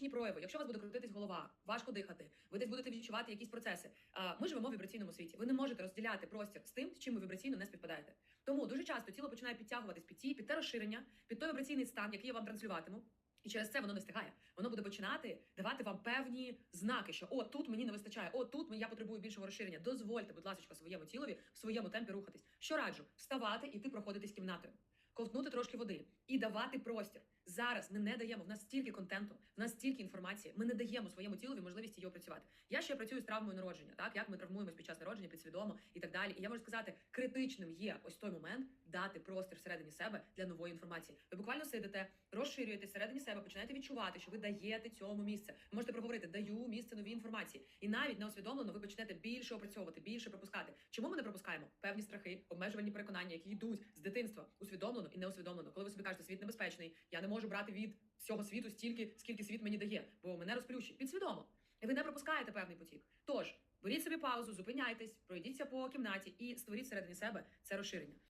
фізичні прояви. Якщо у вас буде крутитись голова, важко дихати, ви десь будете відчувати якісь процеси. Ми живемо в вібраційному світі. Ви не можете розділяти простір з тим, з чим ви вібраційно не співпадаєте. Тому дуже часто тіло починає підтягуватись під ті, під те розширення, під той вібраційний стан, який я вам транслюватиму. І через це воно не встигає. Воно буде починати давати вам певні знаки, що о, тут мені не вистачає, о, тут я потребую більшого розширення. Дозвольте, будь ласка, своєму тілові в своєму темпі рухатись. Що раджу? Вставати, іти проходитись кімнатою, ковтнути трошки води і давати простір. Зараз ми не даємо. В нас стільки контенту, в нас стільки інформації. Ми не даємо своєму тілові можливості його працювати. Я ще працюю з травмою народження, так як ми травмуємось під час народження, підсвідомо і так далі. І я можу сказати, критичним є ось той момент дати простір всередині себе для нової інформації. Ви буквально сидите, розширюєте всередині себе, починаєте відчувати, що ви даєте цьому місце. Ви можете проговорити, даю місце новій інформації, і навіть неосвідомлено ви почнете більше опрацьовувати, більше пропускати. Чому ми не пропускаємо певні страхи, обмежувальні переконання, які йдуть з дитинства, усвідомлено і неусвідомлено. Коли ви собі кажете, світ небезпечний, я не можу брати від всього світу стільки, скільки світ мені дає, бо мене розплющить. Підсвідомо. І ви не пропускаєте певний потік. Тож беріть собі паузу, зупиняйтесь, пройдіться по кімнаті і створіть всередині себе це розширення.